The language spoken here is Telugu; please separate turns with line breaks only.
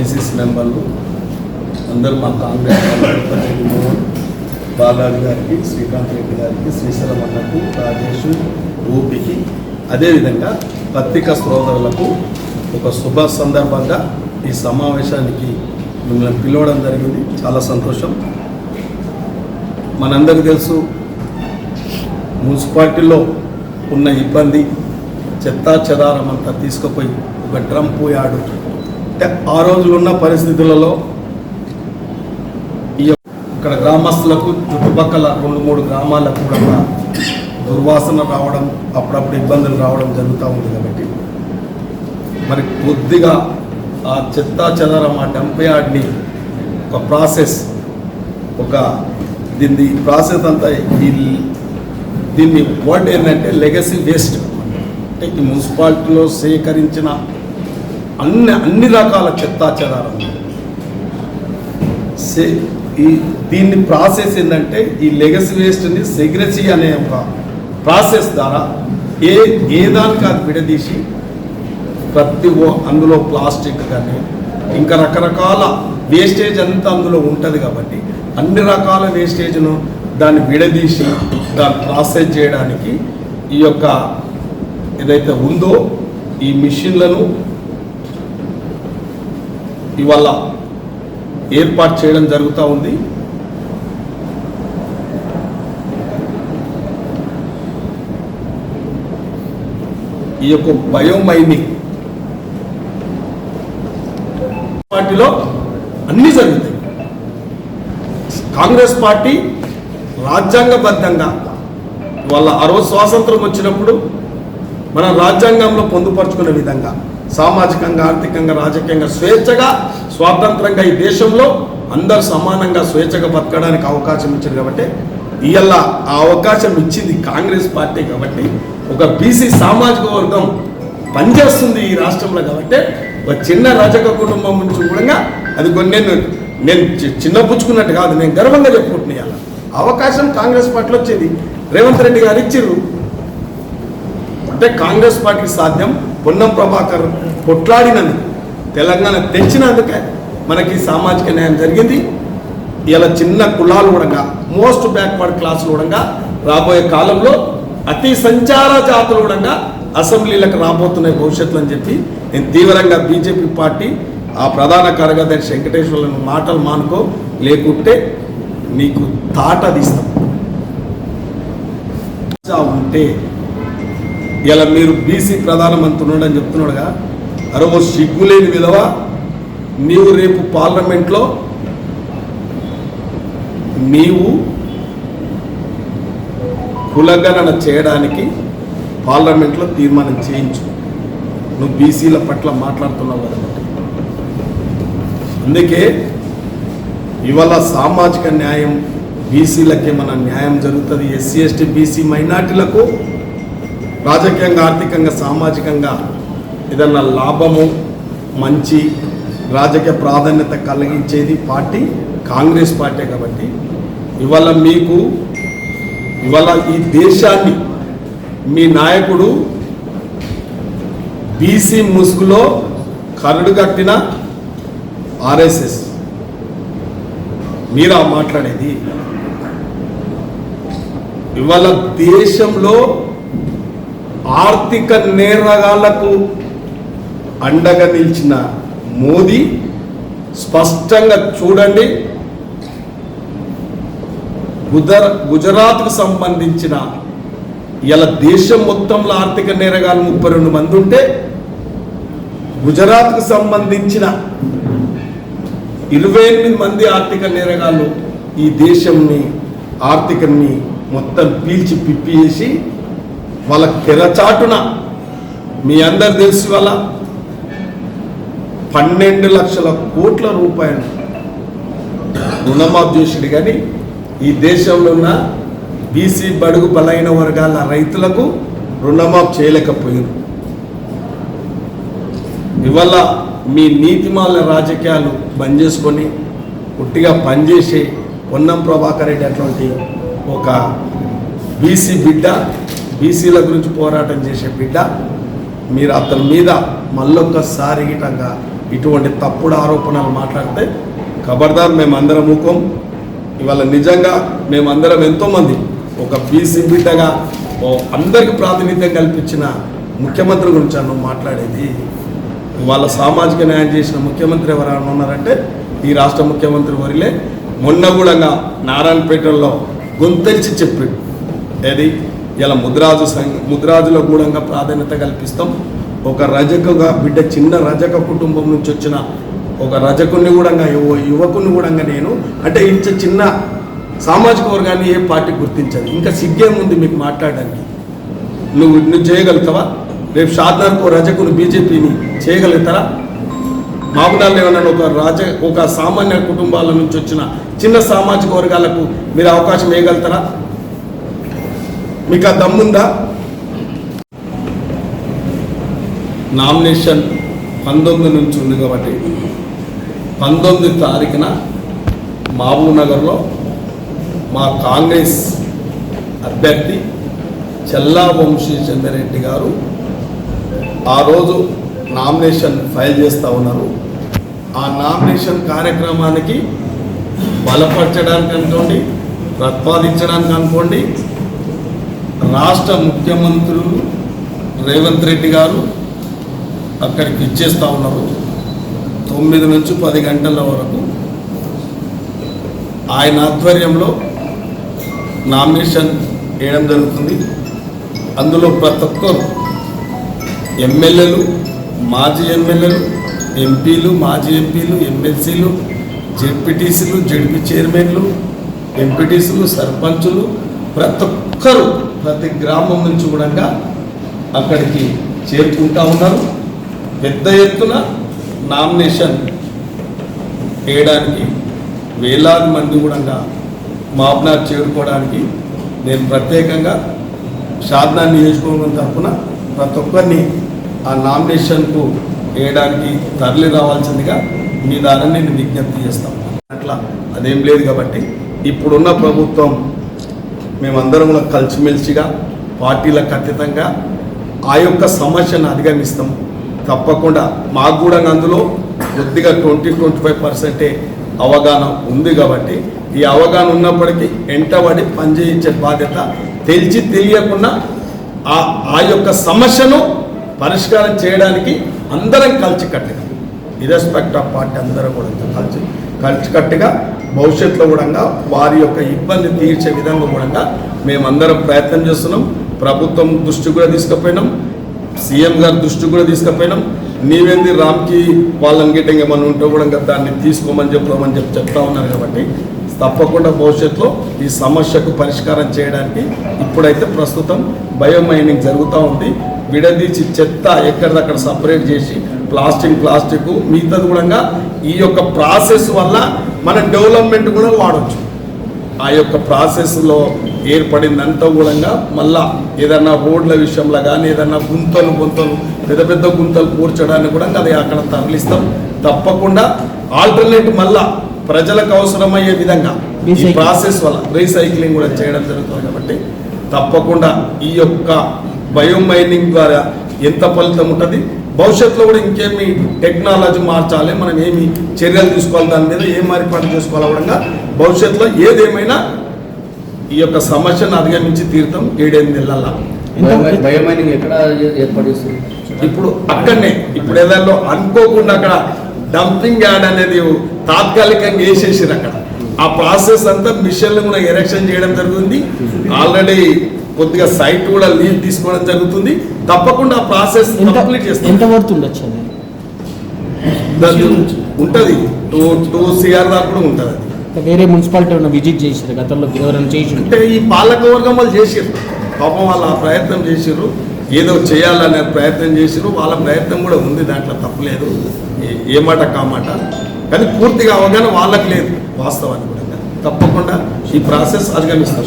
బీసీసీ మెంబర్లు అందరూ మా కాంగ్రెస్ వాళ్ళు, మోహన్ బాలాజీ గారికి శ్రీకాంత్ రెడ్డి గారికి శ్రీశైలం అన్నకు రాజేష్ ఊపికి. అదేవిధంగా పత్రికా సోదరులకు ఒక శుభ సందర్భంగా ఈ సమావేశానికి మిమ్మల్ని పిలవడం జరిగింది. చాలా సంతోషం. మనందరికీ తెలుసు మున్సిపాలిటీలో ఉన్న ఇబ్బంది చెత్తా చెదారం అంతా తీసుకుపోయి ఒక డ్రమ్ పోయాడు అంటే ఆ రోజులు ఉన్న పరిస్థితులలో ఈ ఇక్కడ గ్రామస్తులకు చుట్టుపక్కల రెండు మూడు గ్రామాలకు కూడా దుర్వాసన రావడం అప్పుడప్పుడు ఇబ్బందులు రావడం జరుగుతూ ఉంది కాబట్టి. మరి కొద్దిగా ఆ చెత్తా చెదరం ఆ డంప్ యార్డ్ని ఒక ప్రాసెస్ ఒక దీన్ని ప్రాసెస్ అంతా ఈ దీన్ని వర్డ్ ఏంటంటే లెగసీ వేస్ట్. అంటే ఈ మున్సిపాలిటీలో సేకరించిన అన్ని అన్ని రకాల చెత్తాచారాలు సే ఈ దీన్ని ప్రాసెస్ ఏంటంటే ఈ లెగసీ వేస్ట్ని సెగ్రసీ అనే ఒక ప్రాసెస్ ద్వారా ఏ ఏ దానికి అది విడదీసి ప్రతి అందులో ప్లాస్టిక్ కానీ ఇంకా రకరకాల వేస్టేజ్ అంతా అందులో ఉంటుంది కాబట్టి అన్ని రకాల వేస్టేజ్ను దాన్ని విడదీసి దాన్ని ప్రాసెస్ చేయడానికి ఈ యొక్క ఏదైతే ఉందో ఈ మిషన్లను ఇవాళ ఏర్పాటు చేయడం జరుగుతూ ఉంది. ఈ యొక్క బయోమైనింగ్ పార్టీలో అన్నీ జరుగుతాయి. కాంగ్రెస్ పార్టీ రాజ్యాంగబద్ధంగా వాళ్ళ ఆ రోజు స్వాతంత్రం వచ్చినప్పుడు మన రాజ్యాంగంలో పొందుపరుచుకునే విధంగా సామాజికంగా ఆర్థికంగా రాజకీయంగా స్వేచ్ఛగా స్వాతంత్రంగా ఈ దేశంలో అందరు సమానంగా స్వేచ్ఛగా బతకడానికి అవకాశం ఇచ్చారు కాబట్టి ఇవాళ ఆ అవకాశం ఇచ్చింది కాంగ్రెస్ పార్టీ కాబట్టి ఒక బీసీ సామాజిక వర్గం పనిచేస్తుంది ఈ రాష్ట్రంలో కాబట్టి ఒక చిన్న రజక కుటుంబం నుంచి కూడా అది కొన్ని నేను నేను చి- చిన్న పుచ్చుకున్నట్టు కాదు నేను గర్వంగా చెప్పుకుంటున్నా అవకాశం కాంగ్రెస్ పార్టీలో వచ్చేది. రేవంత్ రెడ్డి గారు ఇచ్చిర్రు అంటే కాంగ్రెస్ పార్టీకి సాధ్యం. పొన్నం ప్రభాకర్ కొట్లాడినందుకు తెలంగాణ తెచ్చినందుకే మనకి సామాజిక న్యాయం జరిగింది. ఇలా చిన్న కులాలు కూడా మోస్ట్ బ్యాక్వర్డ్ క్లాసులు కూడా రాబోయే కాలంలో అతి సంచార జాతులు కూడా అసెంబ్లీలకు రాబోతున్నాయి భవిష్యత్తులో అని చెప్పి నేను తీవ్రంగా బీజేపీ పార్టీ ఆ ప్రధాన కార్యదర్శి వెంకటేశ్వర్లను మాటలు మానుకో లేకుంటే నీకు తాట తీస్తాం. ఉంటే ఇలా మీరు బీసీ ప్రధానమంత్రి ఉన్నాడని చెప్తున్నాడుగా. అరవో సిగ్గులేని విధవ నీవు రేపు పార్లమెంట్లో నీవు కులగణన చేయడానికి పార్లమెంట్లో తీర్మానం చేయించు. నువ్వు బీసీల పట్ల మాట్లాడుతున్నావు కాబట్టి అందుకే ఇవాళ సామాజిక న్యాయం బీసీలకే మన న్యాయం జరుగుతుంది? ఎస్సీ ఎస్టీ బీసీ మైనార్టీలకు రాజకీయంగా ఆర్థికంగా సామాజికంగా ఏదన్నా లాభము మంచి రాజకీయ ప్రాధాన్యత కలిగించేది పార్టీ కాంగ్రెస్ పార్టీ కాబట్టి ఇవాళ మీకు ఇవాళ ఈ దేశాన్ని మీ నాయకుడు బీసీ ముసుగులో కరడు కట్టిన ఆర్ఎస్ఎస్. మీరా మాట్లాడేది. ఇవాళ దేశంలో ఆర్థిక నేరగాళ్ళకు అండగా నిలిచిన మోదీ స్పష్టంగా చూడండి గుజర గుజరాత్కు సంబంధించిన ఇలా దేశం మొత్తంలో ఆర్థిక నేరగాలు ముప్పై రెండు మంది ఉంటే గుజరాత్కు సంబంధించిన ఇరవై ఎనిమిది మంది ఆర్థిక నేరగాళ్ళు ఈ దేశంని ఆర్థికని మొత్తం పీల్చి పిప్పి చేసి వాళ్ళ కెరచాటున మీ అందరు తెలిసి వాళ్ళ పన్నెండు లక్షల కోట్ల రూపాయలు రుణమాఫ్ చేసిడు కానీ ఈ దేశంలో ఉన్న బీసీ బడుగు బలైన వర్గాల రైతులకు రుణమాఫ్ చేయలేకపోయారు. ఇవల్ల మీ నీతిమాల రాజకీయాలు బంద్ చేసుకొని పుట్టిగా పనిచేసే పొన్నం ప్రభాకర్ రెడ్డి అటువంటి ఒక బీసీ బిడ్డ బీసీల గురించి పోరాటం చేసే బిడ్డ మీరు అతని మీద మళ్ళొక్కసారి గిటంగా ఇటువంటి తప్పుడు ఆరోపణలు మాట్లాడితే ఖబర్దార్ మేమందరం ముఖం ఇవాళ నిజంగా మేమందరం ఎంతోమంది ఒక బీసీ బిడ్డగా ఓ అందరికి ప్రాతినిధ్యం కల్పించిన ముఖ్యమంత్రి గురించి నువ్వు మాట్లాడేది. వాళ్ళ సామాజిక న్యాయం చేసిన ముఖ్యమంత్రి ఎవరైనా ఉన్నారంటే ఈ రాష్ట్ర ముఖ్యమంత్రి వరిలే. మొన్న కూడా నారాయణపేటలో గొంతెలిచి చెప్పాడు. ఏది? ఇలా ముద్రాజు సంఘ ముద్రాజులో కూడా ప్రాధాన్యత కల్పిస్తాం. ఒక రజకుగా బిడ్డ చిన్న రజక కుటుంబం నుంచి వచ్చిన ఒక రజకుని కూడా యువకుని కూడా నేను అంటే ఇంత చిన్న సామాజిక వర్గాన్ని ఏ పార్టీ గుర్తించదు. ఇంకా సిగ్గేముంది మీకు మాట్లాడడానికి? నువ్వు నువ్వు చేయగలుగుతావా? రేపు షాద్నర్కు రజకును బీజేపీని చేయగలుగుతారా? మామూలు ఏమన్నా ఒక రాజ ఒక సామాన్య కుటుంబాల నుంచి వచ్చిన చిన్న సామాజిక వర్గాలకు మీరు అవకాశం వేయగలుగుతారా మీకు ఆ దమ్ముందా? నామినేషన్ పంతొమ్మిది నుంచి ఉంది కాబట్టి పంతొమ్మిది తారీఖున మహబూబ్ నగర్లో మా కాంగ్రెస్ అభ్యర్థి చెల్లా వంశీ చంద్రెడ్డి గారు ఆ రోజు నామినేషన్ ఫైల్ చేస్తూ ఉన్నారు. ఆ నామినేషన్ కార్యక్రమానికి బలపరచడానికి అనుకోండి ప్రతిపాదించడానికి అనుకోండి రాష్ట్ర ముఖ్యమంత్రులు రేవంత్ రెడ్డి గారు అక్కడికి ఇచ్చేస్తూ ఉన్నారు. తొమ్మిది నుంచి పది గంటల వరకు ఆయన ఆధ్వర్యంలో నామినేషన్ వేయడం జరుగుతుంది. అందులో ప్రతి ఒక్కరు ఎమ్మెల్యేలు మాజీ ఎమ్మెల్యేలు ఎంపీలు మాజీ ఎంపీలు ఎమ్మెల్సీలు జెడ్పీటీసీలు జెడ్పీ చైర్మన్లు ఎంపీటీసీలు సర్పంచులు ప్రతి ఒక్కరు ప్రతి గ్రామం నుంచి కూడా అక్కడికి చేరుకుంటా ఉన్నారు. పెద్ద ఎత్తున నామినేషన్ వేయడానికి వేలాది మంది కూడా మాబ్నార్ చేరుకోవడానికి నేను ప్రత్యేకంగా షాద్నా నియోజకవర్గం తరఫున ప్రతి ఒక్కరిని ఆ నామినేషన్కు వేయడానికి తరలి రావాల్సిందిగా మీ ద్వారా నేను విజ్ఞప్తి చేస్తాను అట్లా అదేం లేదు కాబట్టి ఇప్పుడున్న ప్రభుత్వం మేమందరం కూడా కలిసిమెలిసిగా పార్టీలకు అతీతంగా ఆ యొక్క సమస్యను అధిగమిస్తాం. తప్పకుండా మాకు కూడా అందులో కొద్దిగా ట్వంటీ ట్వంటీ ఫైవ్ పర్సెంటే అవగాహన ఉంది కాబట్టి ఈ అవగాహన ఉన్నప్పటికీ వెంటబడి పనిచేయించే బాధ్యత తెలిసి తెలియకుండా ఆ ఆ యొక్క సమస్యను పరిష్కారం చేయడానికి అందరం కలిసి కట్టడం ఇరెస్పెక్ట్ ఆఫ్ పార్టీ అందరం కూడా కలిసి కలిసికట్టుగా భవిష్యత్తులో కూడా వారి యొక్క ఇబ్బంది తీర్చే విధంగా కూడా మేమందరం ప్రయత్నం చేస్తున్నాం. ప్రభుత్వం దృష్టి కూడా తీసుకుపోయినాం. సీఎం గారి దృష్టి కూడా తీసుకుపోయినాం. నీవేంది రామ్కి వాళ్ళని గిట్టం ఏమన్నా ఉంటే కూడా దాన్ని తీసుకోమని చెప్పమని చెప్పి చెప్తా ఉన్నారు కాబట్టి తప్పకుండా భవిష్యత్తులో ఈ సమస్యకు పరిష్కారం చేయడానికి ఇప్పుడైతే ప్రస్తుతం బయోమైనింగ్ జరుగుతూ ఉంది. విడదీసి చెత్త ఎక్కడిదక్కడ సపరేట్ చేసి ప్లాస్టిక్ ప్లాస్టిక్ మిగతాది కూడా ఈ యొక్క ప్రాసెస్ వల్ల మన డెవలప్మెంట్ కూడా వాడచ్చు ఆ యొక్క ప్రాసెస్లో ఏర్పడిందంతా కూడా మళ్ళా ఏదన్నా రోడ్ల విషయంలో కానీ ఏదన్నా గుంతలు గుంతలు పెద్ద పెద్ద గుంతలు కూర్చడానికి కూడా అది అక్కడ తరలిస్తాం తప్పకుండా ఆల్టర్నేట్ మళ్ళా ప్రజలకు అవసరమయ్యే విధంగా ఈ. ప్రాసెస్ వల్ల రీసైక్లింగ్ కూడా చేయడం జరుగుతుంది కాబట్టి తప్పకుండా ఈ యొక్క బయోమైనింగ్ ద్వారా ఎంత ఫలితం ఉంటుంది? భవిష్యత్తులో కూడా ఇంకేమి టెక్నాలజీ మార్చాలి మనం ఏమి చర్యలు తీసుకోవాలి దాని మీద ఏం ఏర్పాటు చేసుకోవాలి కూడా భవిష్యత్తులో ఏదేమైనా ఈ యొక్క సమస్యను అధిగమించి
ఎక్కడ ఏర్పాటు చేస్తుంది
ఇప్పుడు అక్కడనే ఇప్పుడు ఏదైనా అనుకోకుండా అక్కడ డంపింగ్ యార్డ్ అనేది తాత్కాలికంగా వేసేసారు అక్కడ. ఆ ప్రాసెస్ అంతా మిషన్లు కూడా ఎరెక్షన్ చేయడం జరుగుతుంది. ఆల్రెడీ కొద్దిగా సైట్ కూడా లీవ్ తీసుకోవడం జరుగుతుంది. తప్పకుండా ప్రాసెస్ కంప్లీట్ చేస్తాం.
ఎంత పడుతుండొచ్చు
ఉంటుంది. టూ టూ సిఆర్ దాకా కూడా ఉంటుంది అది.
వేరే మున్సిపాలిటీ ఉన్న విజిట్ చేసారు గతంలో ఎవరైనా చేసి
అంటే ఈ పాలకవర్గం వాళ్ళు చేసిర్రు. పాపం వాళ్ళు ఆ ప్రయత్నం చేసిర్రు. ఏదో చేయాలనే ప్రయత్నం చేసిర్రు. వాళ్ళ ప్రయత్నం కూడా ఉంది. దాంట్లో తప్పలేదు ఏ- మాట కామాట కానీ పూర్తిగా అవగాహన వాళ్ళకి లేదు. వాస్తవానికి కూడా. తప్పకుండా ఈ ప్రాసెస్ అధిగమిస్తాం